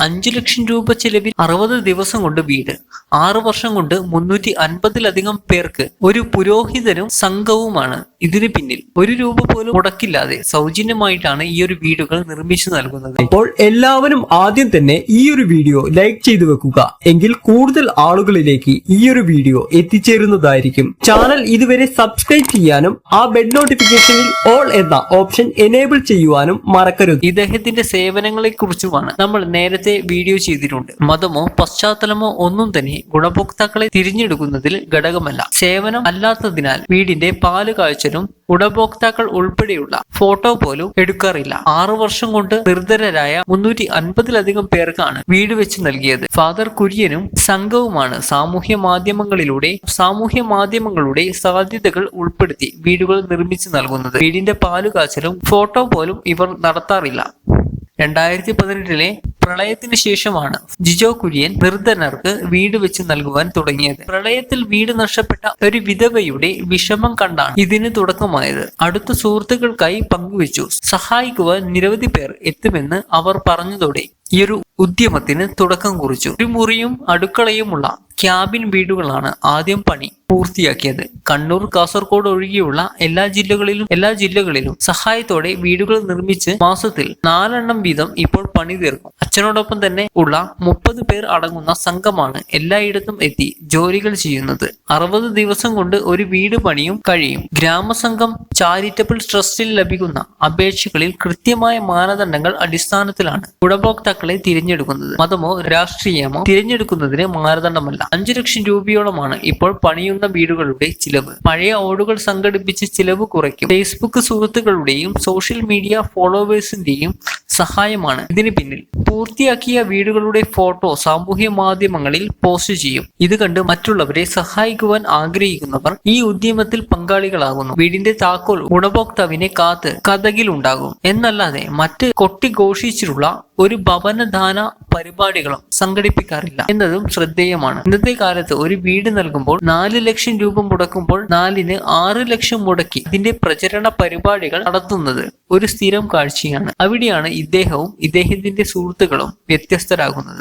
അഞ്ചു ലക്ഷം രൂപ ചെലവിൽ അറുപത് ദിവസം കൊണ്ട് വീട്. ആറു വർഷം കൊണ്ട് മുന്നൂറ്റി അൻപതിലധികം പേർക്ക് ഒരു പുരോഹിതനും സംഘവുമാണ്. ഇതിന് പിന്നിൽ ഒരു രൂപ പോലും മുടക്കില്ലാതെ സൗജന്യമായിട്ടാണ് ഈ ഒരു വീടുകൾ നിർമ്മിച്ചു നൽകുന്നത്. അപ്പോൾ എല്ലാവരും ആദ്യം തന്നെ ഈ ഒരു വീഡിയോ ലൈക്ക് ചെയ്തു വെക്കുക. എങ്കിൽ കൂടുതൽ ആളുകളിലേക്ക് ഈ ഒരു വീഡിയോ എത്തിച്ചേരുന്നതായിരിക്കും. ചാനൽ ഇതുവരെ സബ്സ്ക്രൈബ് ചെയ്യാനും ആ ബെഡ് നോട്ടിഫിക്കേഷനിൽ ഓൾ എന്ന ഓപ്ഷൻ എനേബിൾ ചെയ്യുവാനും മറക്കരുത്. ഇദ്ദേഹത്തിന്റെ സേവനങ്ങളെ കുറിച്ചുമാണ് നമ്മൾ നേരത്തെ വീഡിയോ ചെയ്തിട്ടുണ്ട്. മതമോ പശ്ചാത്തലമോ ഒന്നും തന്നെ ഗുണഭോക്താക്കളെ തിരഞ്ഞെടുക്കുന്നതിൽ ഘടകമല്ല. സേവനം അല്ലാത്തതിനാൽ വീടിന്റെ പാൽ കാഴ്ചലും ഗുണഭോക്താക്കൾ ഉൾപ്പെടെയുള്ള ഫോട്ടോ പോലും എടുക്കാറില്ല. ആറു വർഷം കൊണ്ട് നിർധനരായ മുന്നൂറ്റി അൻപതിലധികം പേർക്കാണ് വീട് വെച്ച് നൽകിയത്. ഫാദർ കുര്യനും സംഘവുമാണ് സാമൂഹ്യ മാധ്യമങ്ങളിലൂടെ സാമൂഹ്യ മാധ്യമങ്ങളുടെ സാധ്യതകൾ ഉൾപ്പെടുത്തി വീടുകൾ നിർമ്മിച്ചു നൽകുന്നത്. വീടിന്റെ പാലുകാച്ചലും ഫോട്ടോ പോലും ഇവർ നടത്താറില്ല. രണ്ടായിരത്തി പതിനെട്ടിലെ പ്രളയത്തിന് ശേഷമാണ് ജിജോ കുര്യൻ നിർധനർക്ക് വീട് വെച്ച് നൽകുവാൻ തുടങ്ങിയത്. പ്രളയത്തിൽ വീട് നഷ്ടപ്പെട്ട ഒരു വിധവയുടെ വിഷമം കണ്ടാണ് ഇതിന് തുടക്കമായത്. അടുത്ത സുഹൃത്തുക്കൾക്കായി പങ്കുവച്ചു. സഹായിക്കുവാൻ നിരവധി പേർ എത്തുമെന്ന് അവർ പറഞ്ഞതോടെ ഈ ഒരു ഉദ്യമത്തിന് തുടക്കം കുറിച്ചു. ഒരു മുറിയും അടുക്കളയുമുള്ള ക്യാബിൻ വീടുകളാണ് ആദ്യം പണി പൂർത്തിയാക്കിയത്. കണ്ണൂർ കാസർഗോഡ് ഒഴികെയുള്ള എല്ലാ ജില്ലകളിലും എല്ലാ ജില്ലകളിലും സഹായത്തോടെ വീടുകൾ നിർമ്മിച്ച് മാസത്തിൽ നാലെണ്ണം വീതം ഇപ്പോൾ പണി തീർക്കും അച്ഛനോടൊപ്പം തന്നെ ഉള്ള മുപ്പത് പേർ അടങ്ങുന്ന സംഘമാണ് എല്ലായിടത്തും എത്തി ജോലികൾ ചെയ്യുന്നത്. അറുപത് ദിവസം കൊണ്ട് ഒരു വീട് പണിയും കഴിയും. ഗ്രാമസംഘം ചാരിറ്റബിൾ ട്രസ്റ്റിൽ ലഭിക്കുന്ന അപേക്ഷകളിൽ കൃത്യമായ മാനദണ്ഡങ്ങൾ അടിസ്ഥാനത്തിലാണ്. ഗുണഭോക്താക്കളെ തിരഞ്ഞെടുക്കുന്നത്. മതമോ രാഷ്ട്രീയമോ തിരഞ്ഞെടുക്കുന്നതിന് മാനദണ്ഡമല്ല. അഞ്ചു ലക്ഷം രൂപയോളമാണ് ഇപ്പോൾ പണിയുന്ന വീടുകളുടെ ചിലവ്. പഴയ ഓടുകൾ സംഘടിപ്പിച്ച് ചിലവ് കുറയ്ക്കും. ഫേസ്ബുക്ക് സുഹൃത്തുക്കളുടെയും സോഷ്യൽ മീഡിയ ഫോളോവേഴ്സിന്റെയും സഹായമാണ് ഇതിന് പിന്നിൽ. പൂർത്തിയാക്കിയ വീടുകളുടെ ഫോട്ടോ സാമൂഹ്യ മാധ്യമങ്ങളിൽ പോസ്റ്റ് ചെയ്യും. ഇത് കണ്ട് മറ്റുള്ളവരെ സഹായിക്കുവാൻ ആഗ്രഹിക്കുന്നവർ ഈ ഉദ്യമത്തിൽ പങ്കാളികളാകുന്നു. വീടിന്റെ താക്കോൽ ഗുണഭോക്താവിനെ കാത്ത് കഥകിലുണ്ടാകും. എന്നല്ലാതെ മറ്റ് കൊട്ടിഘോഷിച്ചിട്ടുള്ള ഒരു ഭവനദാന പരിപാടികളും സംഘടിപ്പിക്കാറില്ല എന്നതും ശ്രദ്ധേയമാണ്. ഇന്നത്തെ കാലത്ത് ഒരു വീട് നൽകുമ്പോൾ നാല് ലക്ഷം രൂപ മുടക്കുമ്പോൾ നാലിന് ആറ് ലക്ഷം മുടക്കി ഇതിന്റെ പ്രചരണ പരിപാടികൾ നടത്തുന്നത് ഒരു സ്ഥിരം കാഴ്ചയാണ്. അവിടെയാണ് ഇദ്ദേഹവും ഇദ്ദേഹത്തിന്റെ സുഹൃത്തുക്കളും വ്യത്യസ്തരാകുന്നത്.